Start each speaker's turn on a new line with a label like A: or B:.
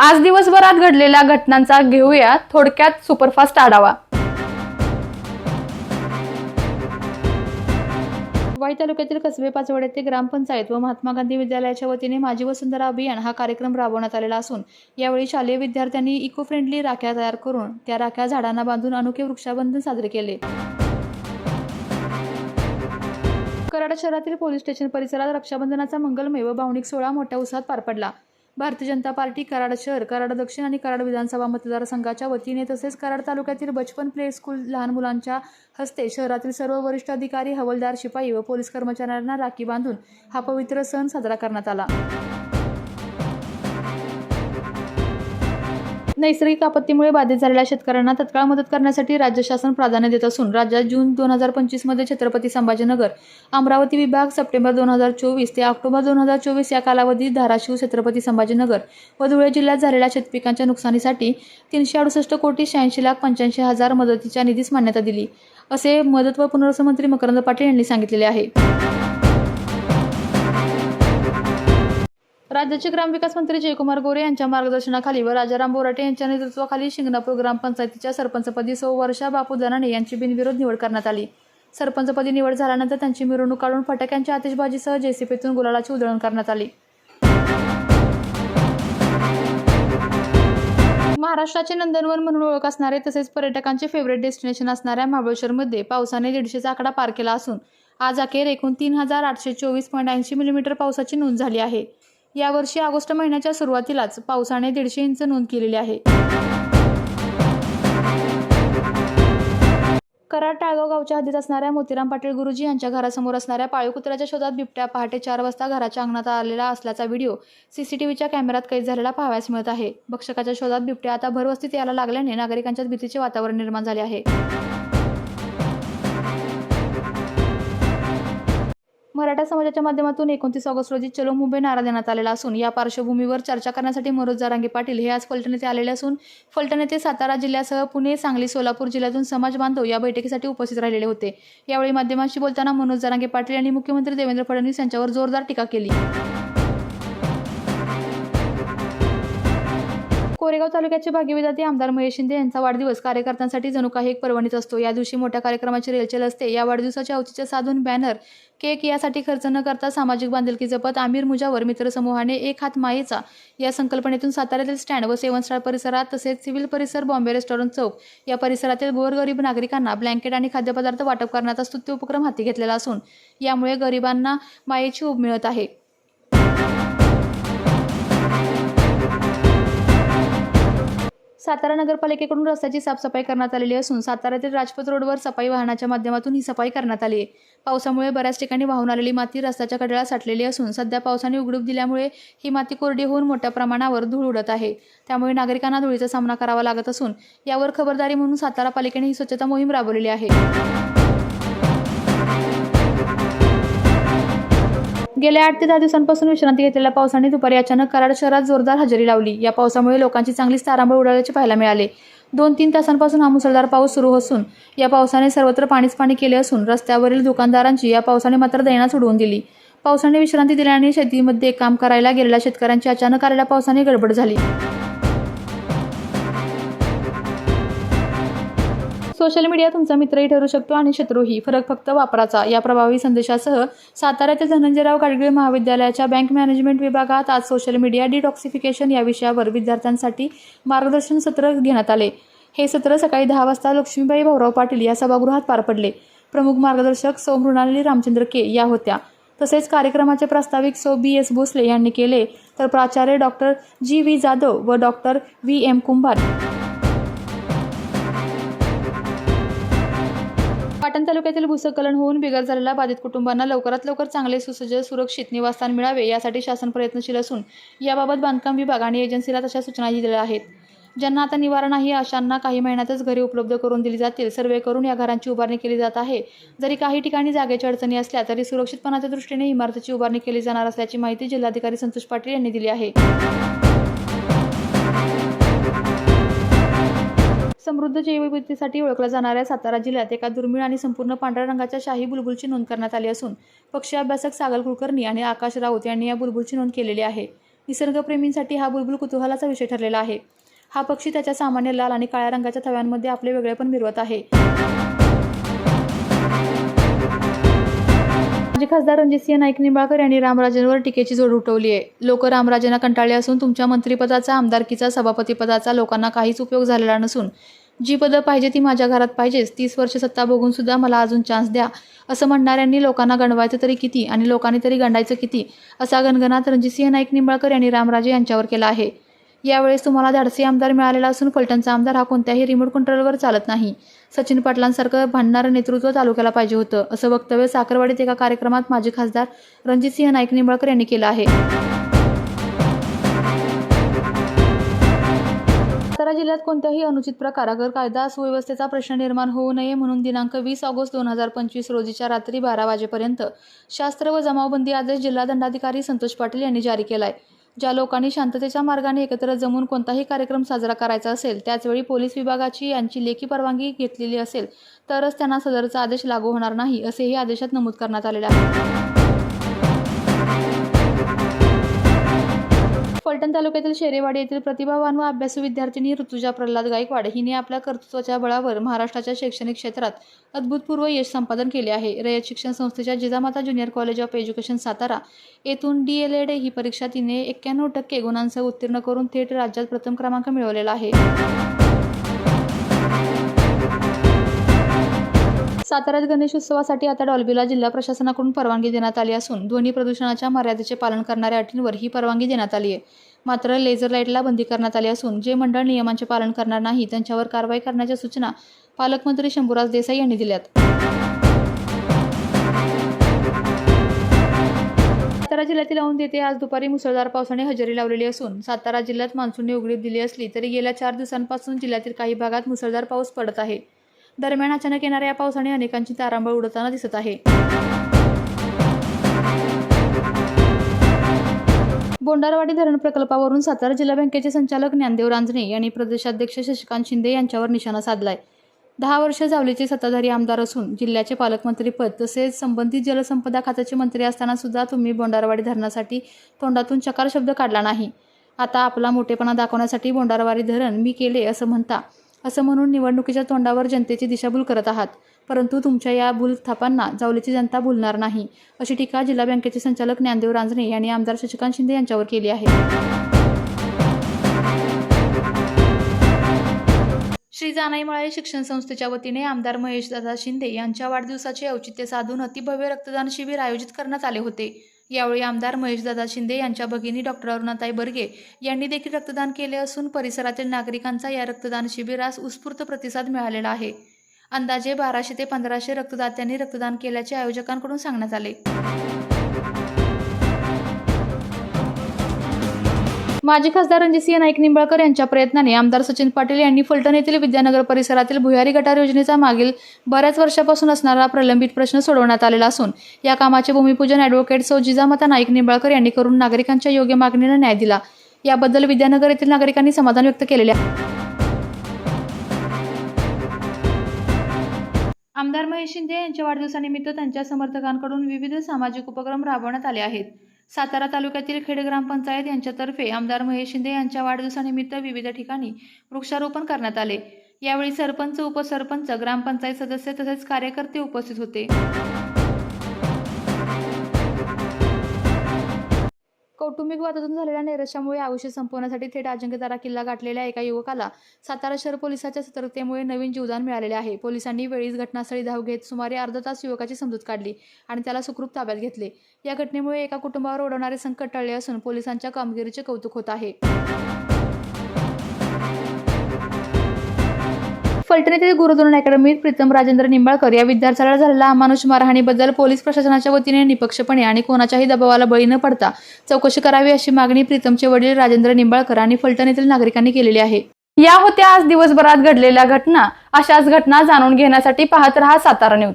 A: आज दिवसभरात घडलेल्या घटनांचा घेऊया थोडक्यात सुपरफास्ट आढावा. वाई तालुक्यातील कसबे पाचवड येथे ग्रामपंचायत व महात्मा गांधी विद्यालयाच्या वतीने माझी वसुंधरा अभियान हा कार्यक्रम राबवण्यात आलेला असून यावेळी शालेय विद्यार्थ्यांनी इको फ्रेंडली राख्या तयार करून त्या राख्या झाडांना बांधून अनोखे वृक्षाबंधन साजरे केले. कराड शहरातील पोलीस स्टेशन परिसरात रक्षाबंधनाचा मंगलमय व भावनिक सोहळा मोठ्या उत्साहात पार पडला. भारतीय जनता पार्टी कराड शहर कराड दक्षिण आणि कराड विधानसभा मतदारसंघाच्या वतीने तसेच कराड तालुक्यातील बचपन प्ले स्कूल लहान मुलांच्या हस्ते शहरातील सर्व वरिष्ठ अधिकारी हवालदार शिपाई व पोलीस कर्मचाऱ्यांना राखी बांधून हा पवित्र सण साजरा करण्यात आला. नैसर्गिक आपत्तीमुळे बाधित झालेल्या शेतकऱ्यांना तत्काळ मदत करण्यासाठी राज्य शासन प्राधान्य देत असून राज्यात जून दोन हजार पंचवीसमध्ये छत्रपती संभाजीनगर अमरावती विभाग सप्टेंबर दोन हजार चोवीस ते ऑक्टोबर दोन हजार चोवीस या कालावधीत धाराशिव छत्रपती संभाजीनगर व धुळे जिल्ह्यात झालेल्या शेतपिकांच्या नुकसानीसाठी तीनशे अडुसष्ट कोटी शहाऐंशी लाख पंच्याऐंशी हजार मदतीच्या निधीस मान्यता दिली असे मदत व पुनर्वसन मंत्री मकरंद पाटील यांनी सांगितलेले आहे. राज्याचे ग्रामविकास मंत्री जयकुमार गोरे यांच्या मार्गदर्शनाखाली व राजाराम बोराटे यांच्या नेतृत्वाखाली शिंगणापूर ग्रामपंचायतीच्या सरपंचपदी सौ वर्षा बापू दनाने यांची बिनविरोध निवड करण्यात आली. सरपंचपदी निवड झाल्यानंतर त्यांची मिरवणूक काढून फटाक्यांच्या आतिषबाजीसह जेसीपीतून गुलालाची उधळण करण्यात आली. महाराष्ट्राचे नंदनवन म्हणून ओळख असणारे तसेच पर्यटकांचे फेवरेट डेस्टिनेशन असणाऱ्या महाबळेश्वरमध्ये पावसाने दीडशेचा आकडा पार केला असून आज अखेर एकूण तीन हजार आठशे चोवीस पॉईंट ऐंशी मिलीमीटर पावसाची नोंद झाली आहे. यावर्षी ऑगस्ट महिन्याच्या सुरुवातीलाच पावसाने दीडशे इंच नोंद केलेली आहे. कराड टाळगाव गावच्या हद्दीत असणाऱ्या मोतीराम पाटील गुरुजी यांच्या घरासमोर असणाऱ्या पाळीव कुत्र्याच्या शोधात बिबट्या पहाटे चार वाजता घराच्या अंगणात आलेला असल्याचा व्हिडिओ सीसीटीव्हीच्या कॅमेऱ्यात कैद झालेला पाहावयास मिळत आहे. भक्षकाच्या शोधात बिबट्या आता भरवस्तीत यायला लागल्याने नागरिकांच्यात भीतीचे वातावरण निर्माण झाले आहे. मराठा समाजाच्या माध्यमातून एकोणतीस ऑगस्ट रोजी चलो मुंबई नारा देण्यात आलेला असून या पार्श्वभूमीवर चर्चा करण्यासाठी मनोज जारांगे पाटील हे आज फलटण येथे आलेले असून फलटण येथे सातारा जिल्ह्यासह पुणे सांगली सोलापूर जिल्ह्यातून समाज बांधव या बैठकीसाठी उपस्थित राहिलेले होते. यावेळी माध्यमांशी बोलताना मनोज जारांगे पाटील यांनी मुख्यमंत्री देवेंद्र फडणवीस यांच्यावर जोरदार टीका केली. कोरेगाव तालुक्याचे भागी विधाते आमदार महेश शिंदे यांचा वाढदिवस कार्यकर्त्यांसाठी जणू काही एक पर्वणीच असतो. या दिवशी मोठ्या कार्यक्रमाची रेलचेल असते. या वाढदिवसाच्या औचित्य साधून बॅनर केक यासाठी खर्च न करता सामाजिक बांधिलकी जपत आमिर मुजावर मित्रसमूहाने एक हात मायेचा या संकल्पनेतून साताऱ्यातील स्टँड व सेवन स्टार परिसरात तसेच सिव्हिल परिसर बॉम्बे रेस्टॉरंट चौक या परिसरातील गोरगरीब नागरिकांना ब्लँकेट आणि खाद्यपदार्थ वाटप करण्याचा स्तुत्य उपक्रम हाती घेतलेला असून यामुळे गरिबांना मायेची उब मिळत आहे. सातारा नगरपालिकेकडून रस्त्याची साफसफाई करण्यात आलेली असून साताऱ्यातील राजपथ रोडवर सफाई वाहनाच्या माध्यमातून ही सफाई करण्यात आली आहे. पावसामुळे बऱ्याच ठिकाणी वाहून आलेली माती रस्त्याच्या कडेला साठलेली असून सध्या पावसाने उघडूप दिल्यामुळे ही माती कोरडी होऊन मोठ्या प्रमाणावर धूळ उडत आहे. त्यामुळे नागरिकांना धुळीचा सामना करावा लागत असून यावर खबरदारी म्हणून सातारा पालिकेने ही स्वच्छता मोहीम राबवलेली आहे. गेल्या आठ ते दहा दिवसांपासून विश्रांती घेतलेल्या पावसाने दुपारी अचानक कराड शहरात जोरदार हजेरी लावली. या पावसामुळे लोकांची चांगलीच तारांबळ उडाल्याचे पाहायला मिळाले. दोन तीन तासांपासून हा मुसळधार पाऊस सुरू असून या पावसाने सर्वत्र पाणीच पाणी केले असून रस्त्यावरील दुकानदारांची या पावसाने मात्र दैनाच उडवून दिली. पावसाने विश्रांती दिल्याने शेतीमध्ये काम करायला गेलेल्या शेतकऱ्यांची अचानक आलेल्या पावसाने गडबड झाली. सोशल मीडिया तुमचा मित्रही ठरू शकतो आणि शत्रूही. फरक फक्त वापराचा. या प्रभावी संदेशासह साताऱ्यातील धनंजयराव गाडगिळ महाविद्यालयाच्या बँक मॅनेजमेंट विभागात आज सोशल मीडिया डिटॉक्सिफिकेशन या विषयावर विद्यार्थ्यांसाठी मार्गदर्शन सत्र घेण्यात आले. हे सत्र सकाळी दहा वाजता लक्ष्मीबाई भाऊराव पाटील या सभागृहात पार पडले. प्रमुख मार्गदर्शक सौ मृणाली रामचंद्र के या होत्या. तसेच कार्यक्रमाचे प्रास्ताविक सौ बी एस भोसले यांनी केले. तर प्राचार्य डॉक्टर जी व्ही जाधव व doctor V M Kumbhar. Patan तालुक्यातील भूसंकलन होऊन बिगर झालेल्या बाधित कुटुंबांना लवकरात लवकर चांगले सुसज्ज सुरक्षित निवासस्थान मिळावे यासाठी शासन प्रयत्नशील असून याबाबत बांधकाम विभाग आणि एजन्सीला तशा सूचनाही दिल्या आहेत. ज्यांना आता निवारण आहे अशांना काही महिन्यातच घरे उपलब्ध करून दिली जातील. सर्वे करून या घरांची उभारणी केली जात आहे. जरी काही ठिकाणी जागेच्या अडचणी असल्या तरी सुरक्षितपणाच्या दृष्टीने इमारतीची उभारणी केली जाणार असल्याची माहिती जिल्हाधिकारी संतोष पाटील यांनी दिली आहे. समृद्ध जैवविविधतेसाठी ओळखल्या जाणाऱ्या सातारा जिल्ह्यात एका दुर्मिळ आणि संपूर्ण पांढऱ्या रंगाच्या शाही बुलबुलची नोंद करण्यात आली असून पक्षी अभ्यासक सागल कुलकर्णी आणि आकाश राऊत यांनी या बुलबुलची नोंद केलेली आहे. निसर्गप्रेमींसाठी हा बुलबुल कुतूहलाचा विषय ठरलेला आहे. हा पक्षी त्याच्या सामान्य लाल आणि काळ्या रंगाच्या थव्यांमध्ये आपले वेगळेपण मिरवत आहे. माजी खासदार रणजितसिंह नाईक निंबाळकर यांनी रामराजेंवर टीकेची जोड उठवली आहे. लोक रामराजेंना कंटाळले असून तुमच्या मंत्रिपदाचा आमदारकीचा सभापतीपदाचा लोकांना काहीच उपयोग झालेला नसून जी पदं पाहिजे ती माझ्या घरात पाहिजेच तीस वर्ष सत्ता बघून सुद्धा मला अजून चान्स द्या असं म्हणणाऱ्यांनी लोकांना गणवायचं तरी किती आणि लोकांनी तरी गंडायचं किती असा गणगणात रणजितसिंह नाईक निंबाळकर यांनी रामराजे यांच्यावर केला आहे. यावेळेस तुम्हाला धाडसी आमदार मिळालेला असून फलटणचा आमदार हा कोणत्याही रिमोट कंट्रोलवर चालत नाही. सचिन पाटलांसारखं भांडणारं नेतृत्व तालुक्याला पाहिजे होतं असं वक्तव्य साखरवाडीत एका कार्यक्रमात माजी खासदार रणजितसिंह नाईक निंबाळकर यांनी केलं आहे. सातारा जिल्ह्यात कोणत्याही अनुचित प्रकार अगर कायदा सुव्यवस्थेचा प्रश्न निर्माण होऊ नये म्हणून दिनांक वीस ऑगस्ट दोन हजार पंचवीस रोजीच्या रात्री बारा वाजेपर्यंत शास्त्र व जमावबंदी आदेश जिल्हा दंडाधिकारी संतोष पाटील यांनी जारी केला आहे ज्या लोकांनी शांततेच्या मार्गाने एकत्र जमून कोणताही कार्यक्रम साजरा करायचा असेल त्याचवेळी पोलीस विभागाची यांची लेखी परवानगी घेतलेली असेल तरच त्यांना सदरचा आदेश लागू होणार नाही असेही आदेशात नमूद करण्यात आलेले आहे. फलटण तालुक्यातील शेरेवाडी येथील प्रतिभावान व अभ्यासू विद्यार्थिनी ऋतुजा प्रल्हाद गायकवाड हिने आपल्या कर्तृत्वाच्या बळावर महाराष्ट्राच्या शैक्षणिक क्षेत्रात अद्भुतपूर्व यश संपादन केले आहे. रयत शिक्षण संस्थेच्या Jijamata junior college of education Satara येथून डी एल एड ही परीक्षा तिने एक्क्याण्णव टक्के गुणांसह उत्तीर्ण करून थेट राज्यात प्रथम क्रमांक मिळवलेला आहे. साताऱ्यात गणेशोत्सवासाठी आता डॉल्बीला जिल्हा प्रशासनाकडून परवानगी देण्यात आली असून ध्वनी प्रदूषणाच्या मर्यादेचे पालन करणाऱ्या अटींवर ही परवानगी देण्यात आली आहे. मात्र लेझर लाईटला बंदी करण्यात आली असून जे मंडळ नियमांचे पालन करणार नाही त्यांच्यावर कारवाई करण्याच्या सूचना पालकमंत्री शंभूराज देसाई यांनी दिल्यात. सातारा जिल्ह्यातील औंध येथे आज दुपारी मुसळधार पावसाने हजेरी लावलेली असून सातारा जिल्ह्यात मान्सूनने उघडीप दिली असली तरी गेल्या चार दिवसांपासून जिल्ह्यातील काही भागात मुसळधार पाऊस पडत आहे. दरम्यान अचानक येणाऱ्या या पावसाने अनेकांची तारांबळ उडताना दिसत आहे. बोंडारवाडी धरण प्रकल्पावरून सातारा जिल्हा बँकेचे संचालक ज्ञानदेव रांजणे यांनी प्रदेशाध्यक्ष शशिकांत शिंदे यांच्यावर निशाणा साधलाय. दहा वर्ष जावलीचे सत्ताधारी आमदार असून जिल्ह्याचे पालकमंत्रीपद तसेच संबंधित जलसंपदा खात्याचे मंत्री असताना सुद्धा तुम्ही बोंडारवाडी धरणासाठी तोंडातून चकार शब्द काढला नाही. आता आपला मोठेपणा दाखवण्यासाठी बोंडारवाडी धरण मी केले असं म्हणता. असं म्हणून निवडणुकीच्या तोंडावर जनतेची दिशाभूल करत आहात. परंतु तुमच्या या भूलथापांना जावलीची जनता भुलणार नाही अशी टीका जिल्हा बँकेचे संचालक ज्ञानदेव रांजणे यांनी आमदार शशिकांत शिंदे यांच्यावर केली आहे. श्री जानाईमाळे शिक्षण संस्थेच्या वतीने आमदार महेशदादा शिंदे यांच्या वाढदिवसाचे औचित्य साधून अतिभव्य रक्तदान शिबिर आयोजित करण्यात आले होते. यावेळी आमदार महेशदादा शिंदे यांच्या भगिनी डॉक्टर अरुणाताई बर्गे यांनी देखील रक्तदान केले असून परिसरातील नागरिकांचा या रक्तदान शिबिरास उत्स्फूर्त प्रतिसाद मिळालेला आहे. अंदाजे बाराशे ते पंधराशे रक्तदात्यांनी रक्तदान केल्याचे आयोजकांकडून सांगण्यात आले. माजी खासदार रणजितसिंह नाईक निंबाळकर यांच्या प्रयत्नाने आमदार सचिन पाटील यांनी फलटण येथील विद्यानगर परिसरातील भुयारी गटार योजनेचा मागील बऱ्याच वर्षापासून असणारा प्रलंबित प्रश्न सोडवण्यात आलेला असून या कामाचे भूमिपूजन ॲडव्होकेट सौ जिजामाता नाईक निंबाळकर यांनी करून नागरिकांच्या योग्य मागणीला न्याय दिला. याबद्दल विद्यानगर येथील नागरिकांनी समाधान व्यक्त केलेले आहे. आमदार महेश शिंदे यांच्या वाढदिवसानिमित्त त्यांच्या समर्थकांकडून विविध सामाजिक उपक्रम राबवण्यात आले आहेत. सातारा तालुक्यातील खेड ग्रामपंचायत यांच्यातर्फे आमदार महेश शिंदे यांच्या वाढदिवसानिमित्त विविध ठिकाणी वृक्षारोपण करण्यात आले. यावेळी सरपंच उपसरपंच ग्रामपंचायत सदस्य तसेच कार्यकर्ते उपस्थित होते. कौटुंबिक वादातून झालेल्या नैराश्यामुळे आयुष्य संपवण्यासाठी थेट अजिंक्यतारा किल्ला गाठलेल्या एका युवकाला सातारा शहर पोलिसाच्या सतर्कतेमुळे नवीन जीवदान मिळालेले आहे. पोलिसांनी वेळीच घटनास्थळी धाव घेत सुमारे अर्धा तास युवकाची समजूत काढली आणि त्याला सुखरूप ताब्यात घेतले. या घटनेमुळे एका कुटुंबावर ओढवणारे संकट टळले असून पोलिसांच्या कामगिरीचे कौतुक होत आहे. फलटण येथील गुरुधोरण अकॅडमीत प्रीतम राजेंद्र निंबाळकर या विद्यार्थ्याला झालेल्या अमानुष मारहाणीबद्दल पोलीस प्रशासनाच्या वतीने निपक्षपणे आणि कोणाच्याही दबावाला बळी न पडता चौकशी करावी अशी मागणी प्रीतमचे वडील राजेंद्र निंबाळकर आणि फलटण येथील नागरिकांनी केलेली आहे. या होत्या आज दिवसभरात घडलेल्या घटना. अशाच घटना जाणून घेण्यासाठी पाहत रहा सातारा न्यूज.